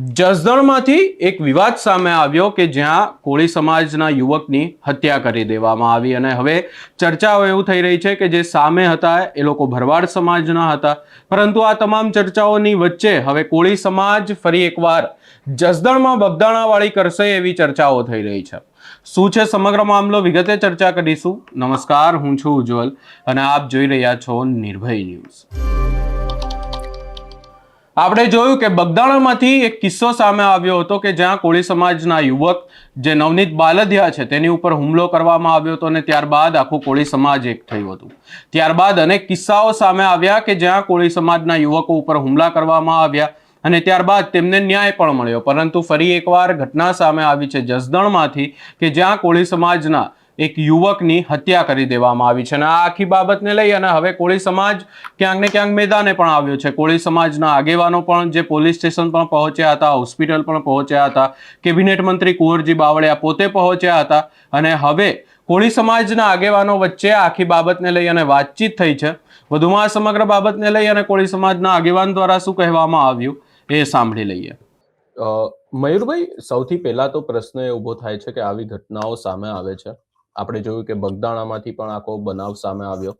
જસદણમાંથી એક વિવાદ સામે આવ્યો કે જ્યાં કોળી સમાજના યુવકની હત્યા કરી દેવામાં આવી અને હવે ચર્ચાઓ એવું થઈ રહી છે કે જે સામે હતા એ લોકો ભરવાડ સમાજના હતા. પરંતુ આ તમામ ચર્ચાઓની વચ્ચે હવે કોળી સમાજ ફરી એકવાર જસદણમાં બગદાણાવાળી કરશે એવી ચર્ચાઓ થઈ રહી છે. શું છે સમગ્ર મામલો? વિગતે ચર્ચા કરીશું. નમસ્કાર, હું છું ઉજ્જવલ અને આપ જોઈ રહ્યા છો નિર્ભય ન્યૂઝ. આપણે જોયું કે બગદાણામાંથી એક કિસ્સો સામે આવ્યો હતો કે જ્યાં કોળી સમાજના યુવક જે નવનીત બાલધિયા છે તેની ઉપર હુમલો કરવામાં આવ્યો હતો અને ત્યારબાદ આખું કોળી સમાજ એક થયું હતું. ત્યારબાદ અનેક કિસ્સાઓ સામે આવ્યા કે જ્યાં કોળી સમાજના યુવકો ઉપર હુમલા કરવામાં આવ્યા અને ત્યારબાદ તેમને ન્યાય પણ મળ્યો. પરંતુ ફરી એકવાર ઘટના સામે આવી છે જસદણમાંથી કે જ્યાં કોળી સમાજના એક યુવકની હત્યા કરી દેવામાં આવી છે અને આ આખી બાબતને લઈ અને હવે કોળી સમાજ ક્યાંક ને ક્યાંક મેદાને પણ આવ્યો છે. કોળી સમાજના આગેવાનો પણ જે પોલીસ સ્ટેશન પણ પહોંચ્યા હતા, હોસ્પિટલ પણ પહોંચ્યા હતા, કેબિનેટ મંત્રી કુંવરજી બાવળિયા પોતે પહોંચ્યા હતા અને હવે કોળી સમાજના આગેવાનો વચ્ચે આખી બાબતને લઈ અને વાતચીત થઈ છે. વધુમાં આ સમગ્ર બાબતને લઈ અને કોળી સમાજના આગેવાન દ્વારા શું કહેવામાં આવ્યું એ સાંભળી લઈએ. મયુરભાઈ, સૌથી પહેલા તો પ્રશ્ન એ ઊભો થાય છે કે આવી ઘટનાઓ સામે આવે છે. આપણે જોયું કે બગદાણામાંથી પણ આખો બનાવ સામે આવ્યો.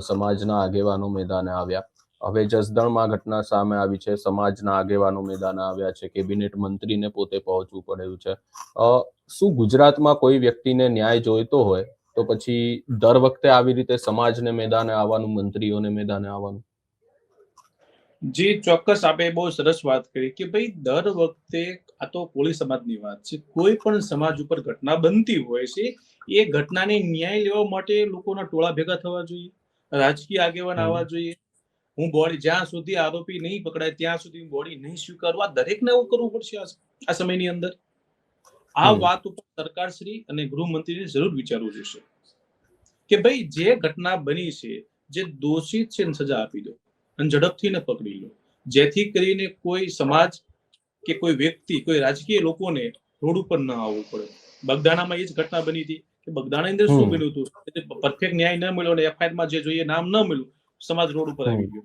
સમાજના આગેવાનો મેદાને આવ્યા. હવે જસદણમાં ઘટના સામે આવી છે. સમાજના આગેવાનો મેદાને આવ્યા છે. કેબિનેટ મંત્રીને પોતે પહોંચવું પડ્યું છે. શું ગુજરાતમાં કોઈ વ્યક્તિને ન્યાય જોઈતો હોય? તો પછી દર વખતે આવી રીતે સમાજને મેદાને આવવાનું, મંત્રીઓને મેદાને આવવાનું? જી ચોક્કસ આપે બહુ સરસ વાત કરી કે ભાઈ દર વખતે આ તો કોળી સમાજની વાત છે. કોઈ પણ સમાજ ઉપર ઘટના બનતી હોય છે એ ઘટનાને ન્યાય લેવા માટે લોકોના ટોળા ભેગા થવા જોઈએ રાજકીય આગેવાન આવવા જોઈએ. હું બોડી જ્યાં સુધી આરોપી નહીં પકડાય ત્યાં સુધી બોડી નહીં સ્વીકારવા દરેકને એવું કરવું પડશે આ સમયની અંદર. આ વાત ઉપર સરકારશ્રી અને ગૃહમંત્રીને જરૂર વિચારવું જોઈશે કે ભાઈ જે ઘટના બની છે જે દોષિત છે સજા આપી દો. અને ઝડપથી ને પકડી લો. જેથી કરીને કોઈ સમાજ કે કોઈ વ્યક્તિ કોઈ રાજકીય લોકોને રોડ ઉપર ન આવવું પડે. બગદાણામાં એ જ ઘટના બની હતી કે બગદાણા અંદર શું બન્યું હતું? પરફેક્ટ ન્યાય ન મળ્યો અને એફઆઈઆરમાં જે જોઈએ નામ ન મળ્યું સમાજ રોડ ઉપર આવી ગયો.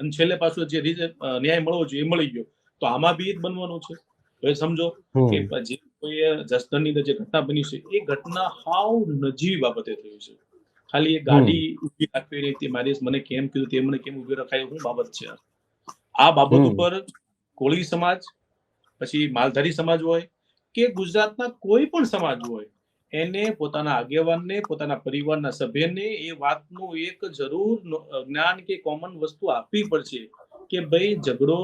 અને છેલ્લે પાછું જે રીતે ન્યાય મળવો જોઈએ એ મળી ગયો. તો આમાં બી એ જ બનવાનું છે. હવે સમજો કે જે કોઈ જસદણની અંદર જે ઘટના બની છે એ ઘટના હાવ નજીવી બાબતે થયું છે. ખાલી એ ગાડી ઊભી રાખવી રહી તે મારી મને કેમ કીધું તે મને કેમ ઊભી રખાય શું બાબત છે આ? બાબત. ઉપર કોળી સમાજ પછી માલધારી સમાજ હોય કે ગુજરાતના કોઈ પણ સમાજ હોય એને પોતાના આગેવાનને પોતાના પરિવારના સભ્યને એ વાતનું એક જરૂર જ્ઞાન કે કોમન વસ્તુ આપવી પડશે કે ભાઈ ઝઘડો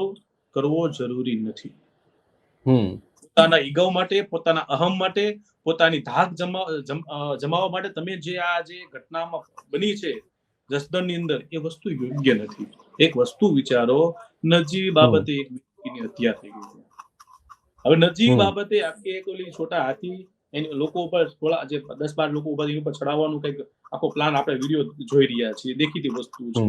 કરવો જરૂરી નથી હમ પોતાના ઈગવ માટે પોતાના અહમ માટે પોતાની ધાક જમાવવા માટે તમે જે આ જે ઘટનામાં બની છે જસદણની અંદર એ વસ્તુ યોગ્ય નથી. એક વસ્તુ વિચારો નજીવી બાબતે એક વ્યક્તિની હત્યા થઈ ગઈ છે. હવે નજીવી બાબતે આખી એક ઓલી છોટા હાથી એની લોકો ઉપર થોડા જે દસ બાર લોકો ઉપર એની ઉપર ચડાવવાનું કંઈક આખો પ્લાન આપણે વીડિયો જોઈ રહ્યા છીએ દેખીતી વસ્તુ છે.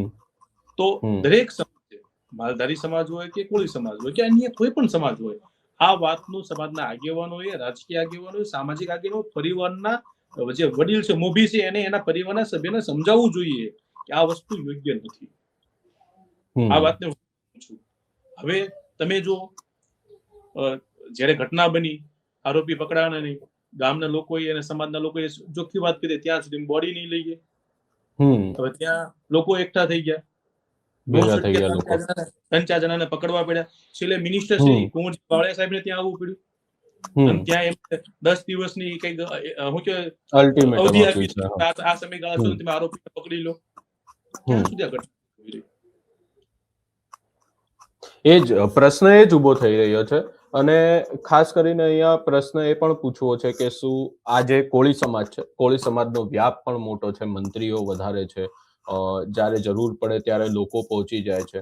તો દરેક સમાજ માલધારી સમાજ હોય કે કોળી સમાજ હોય કે અન્ય કોઈ પણ સમાજ હોય આ વાતનું સમાજના આગેવાનોએ રાજકીય આગેવાનોએ સામાજિક આગેવાનો પરિવારના જે વડીલ છે મોભી છે એને એના પરિવારના સભ્યને સમજાવવું જોઈએ કે આ વસ્તુ યોગ્ય નથી. આ વાતને છું. હવે તમે જો જ્યારે ઘટના બની આરોપી પકડાણા નહીં ગામના લોકોએ અને સમાજના લોકોએ ચોખ્ખી વાત કરી ત્યાં સુધી બોડી નહીં લઈ ગઈ. હમ. હવે ત્યાં લોકો એકઠા થઈ ગયા. ત્રણ ચાર જણાને- પકડવા પડ્યા. છેલ્લે મિનિસ્ટર. શ્રી કુંવરજી બાવળિયા સાહેબને ત્યાં આવવું પડ્યું. અને ત્યાં એમ દસ દિવસની કંઈક હું કે અવધિ આપી. આ સમયગાળા સુધી તમે આરોપીને પકડી લો. સુધી? એ જ પ્રશ્ન એ જ ઊભો થઈ રહ્યો છે. અને ખાસ કરીને અહીંયા પ્રશ્ન એ પણ પૂછવો છે કે શું આ જે કોળી સમાજ છે? કોળી સમાજનો વ્યાપ પણ મોટો છે મંત્રીઓ વધારે છે. જ્યારે જરૂર પડે ત્યારે લોકો પહોંચી જાય છે.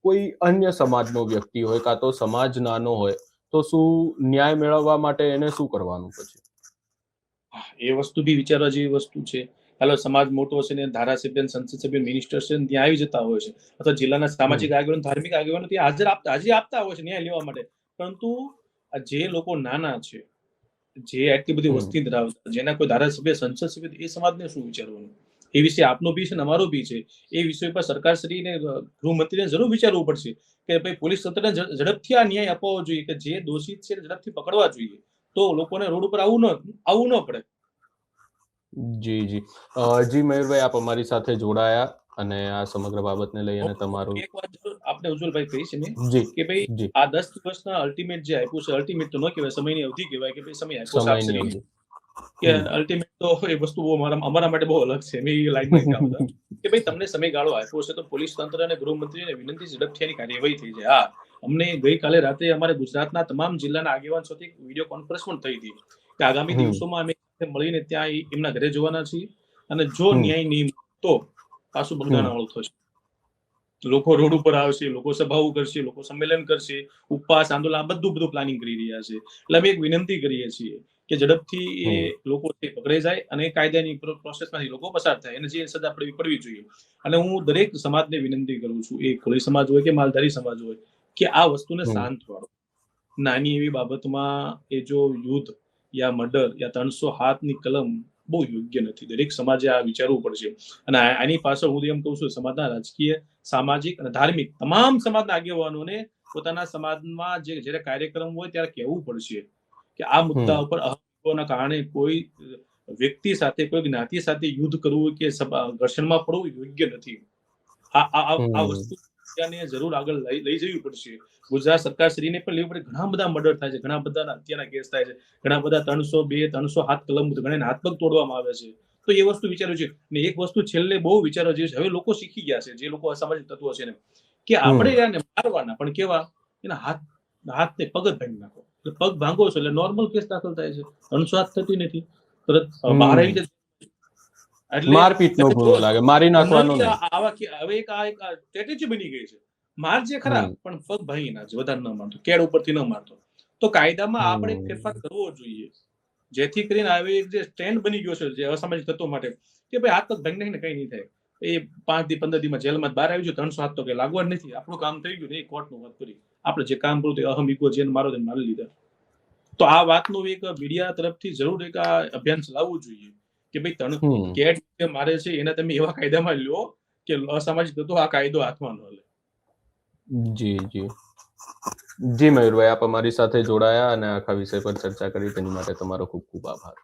કોઈ અન્ય સમાજનો વ્યક્તિ હોય કાં તો સમાજ નાનો હોય તો શું ન્યાય મેળવવા માટે એને શું કરવાનું પછી? એ વસ્તુ બી વિચારવા જેવી વસ્તુ છે. હાલો સમાજ મોટો છે ને ધારાસભ્ય સંસદ સભ્ય મિનિસ્ટર છે ત્યાં આવી જતા હોય છે. અથવા જિલ્લાના સામાજિક આગેવાનો ધાર્મિક આગેવાનો ત્યાં હાજર આપતા હાજરી આપતા હોય છે ન્યાય લેવા માટે. પરંતુ જે લોકો નાના છે જે આટલી બધી. વસ્તી ધરાવતા જેના કોઈ ધારાસભ્ય સંસદ સભ્ય એ સમાજને શું વિચારવાનું? એ વિશે આપનો બી છે ને અમારો બી છે. એ વિષય પર સરકારશ્રીને અ, ગૃહમંત્રીને જરૂર વિચારવું પડશે કે ભાઈ પોલીસ તંત્રને ઝડપથી આ ન્યાય અપાવવો જોઈએ કે જે દોષિત છે ઝડપથી પકડવા જોઈએ. તો લોકોને રોડ ઉપર આવવું ન આવવું ન પડે. જી જી. જી મયુરભાઈ આપ અમારી સાથે જોડાયા અને આ સમગ્ર બાબતને લઈ અને તમારું એક વાત આપણે ઉજ્જવલભાઈ કહી છે ને કે ભાઈ આ દસ દિવસના અલ્ટિમેટ જે આપ્યું છે અલ્ટિમેટ તો ન કહેવાય સમયની અવધિ કહેવાય કે ભાઈ સમય આપ્યો છે. કે અલ્ટિમેટ તો એ વસ્તુ બહુ અમારા અમારા માટે બહુ અલગ છે. મેં લાઈનમાં નથી આવતા કે ભાઈ તમને સમયગાળો આપ્યો છે તો પોલીસ તંત્ર અને ગૃહમંત્રીને વિનંતી છે ઝડપથી કાર્યવાહી થઈ જાય. હા અમને ગઈકાલે રાત્રે અમારે ગુજરાતના તમામ જિલ્લાના આગેવાન સાથે વીડિયો કોન્ફરન્સ પણ થઈ હતી. કે આગામી દિવસોમાં અમે મળીને ત્યાં એમના ઘરે જવાના છીએ. અને જો ન્યાય નહીં તો પાછું બગદાણાવાળું થશે. લોકો રોડ ઉપર આવશે લોકો સભાઓ કરશે લોકો સંમેલન કરશે ઉપવાસ આંદોલન બધું બધું પ્લાનિંગ કરી રહ્યા છે. એટલે અમે એક વિનંતી કરીએ છીએ કે ઝડપથી એ લોકો તે પકડાઈ જાય અને કાયદાની પ્રોસેસમાંથી લોકો પસાર થાય. અને જે સજા પડવી પડવી જોઈએ. અને હું દરેક સમાજને વિનંતી કરું છું એ કોળી સમાજ હોય કે માલધારી સમાજ હોય કે આ વસ્તુને શાંત વાળો. નાની એવી બાબતમાં એ જો યુદ્ધ યા મર્ડર યા ત્રણસો હાથની કલમ બહુ યોગ્ય નથી. દરેક સમાજે આ વિચારવું પડશે. અને આની પાછળ હું એમ કહું છું સમાજના રાજકીય સામાજિક અને ધાર્મિક તમામ સમાજના આગેવાનોને પોતાના સમાજમાં જે જ્યારે કાર્યક્રમ હોય ત્યારે કહેવું પડશે. કે આ મુદ્દા ઉપર અહંના કારણે કોઈ વ્યક્તિ સાથે કોઈ જ્ઞાતિ સાથે યુદ્ધ કરવું કે ઘર્ષણમાં પડવું યોગ્ય નથી. આ આ વસ્તુ જરૂર આગળ લઈ જવી પડશે. ગુજરાત સરકાર શ્રીને પણ લેવું પડે. ઘણા બધા મર્ડર થાય છે. ઘણા બધા હત્યાના કેસ થાય છે. ઘણા બધા ત્રણસો બે ત્રણસો હાથ કલમ ઘણા હાથ પગ તોડવામાં આવે છે. તો એ વસ્તુ વિચાર્યું છે. ને એક વસ્તુ છેલ્લે બહુ વિચારવા જેવી છે. હવે લોકો શીખી ગયા છે. જે લોકો અસામાજિક તત્વો છે ને. કે આપણે એને મારવાના. પણ કેવા? એના હાથ હાથને પગ જ ભાંગી નાખો. પગ ભાંગો છો એટલે નોર્મલ કેસ દાખલ થાય છે. અણસ્વાદ થતી નથી. તરત બહાર આવી જાય મારપીટનો ગુનો લાગે. મારી નાખવાનો આવા હવે એક આ એક સ્ટ્રેટેજી બની ગઈ છે. માર જે ખરા પણ પગ ભાંગી ના વધારે ન મારતો. કેડ ઉપરથી ન મારતો. તો કાયદામાં આપણે ફેરફાર કરવો જોઈએ. જેથી કરીને આવી એક જે સ્ટેન્ડ બની ગયો છે જે અસામાજિક તત્વો માટે કે ભાઈ હાથ પગ ભાંગી ને કઈ નહીં થાય. એ પાંચથી પંદરમાં જેલમાં બહાર આવી જાય ત્રણસો હાથ તો કઈ લાગવા નથી. આપણું કામ થઈ ગયું ને એ કોર્ટનું વાત કરી. આપણે જે કામ કર્યું તે અહમ ઇકો જેન મારો તેને મારી લીધા. તો આ વાતનું એક મીડિયા તરફથી જરૂર એક આ અભિયાન ચલાવવું જોઈએ કે ભાઈ તણ કેટ મારે છે એને તમે એવા કાયદામાં લ્યો કે અસામાજિક તત્વો આ કાયદો હાથમાં ન લે. જી જી. જી મયુરભાઈ આપ અમારી સાથે જોડાયા અને આખા વિષય પર ચર્ચા કરી. તેની માટે તમારો ખૂબ ખૂબ આભાર.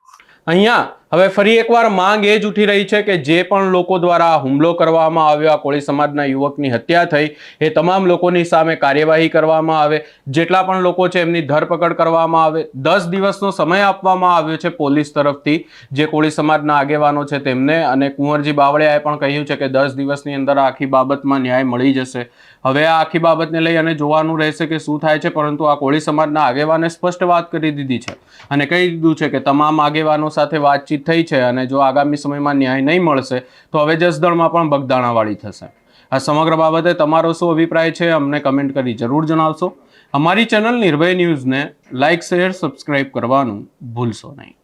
અહીંયા હવે ફરી એકવાર માંગ એ જ ઉઠી રહી છે કે જે પણ લોકો દ્વારા હુમલો કરવામાં આવ્યો, આ કોળી સમાજના યુવકની હત્યા થઈ, એ તમામ લોકોની સામે કાર્યવાહી કરવામાં આવે. જેટલા પણ લોકો છે એમની ધરપકડ કરવામાં આવે. દસ દિવસનો સમય આપવામાં આવ્યો છે પોલીસ તરફથી. જે કોળી સમાજના આગેવાનો છે તેમને અને કુંવરજી બાવળિયાએ પણ કહ્યું છે કે દસ દિવસની અંદર આખી બાબતમાં ન્યાય મળી જશે. હવે આ આખી બાબતને લઈ અને જોવાનું રહેશે કે શું થાય છે, પરંતુ આ કોળી સમાજના આગેવાને સ્પષ્ટ વાત કરી દીધી છે. અને કહી દીધું છે કે તમામ આગેવાનો સાથે વાતચીત થઈ છે અને જો આગામી સમયમાં ન્યાય નહીં મળશે, તો હવે જસદણમાં પણ બગદાણાવાળી થશે. આ સમગ્ર બાબતે તમારો શું અભિપ્રાય છે અમને કમેન્ટ કરી જરૂર જણાવશો. અમારી ચેનલ નિર્ભય ન્યૂઝને લાઇક, શેર સબસ્ક્રાઈબ કરવાનું ભૂલશો નહીં.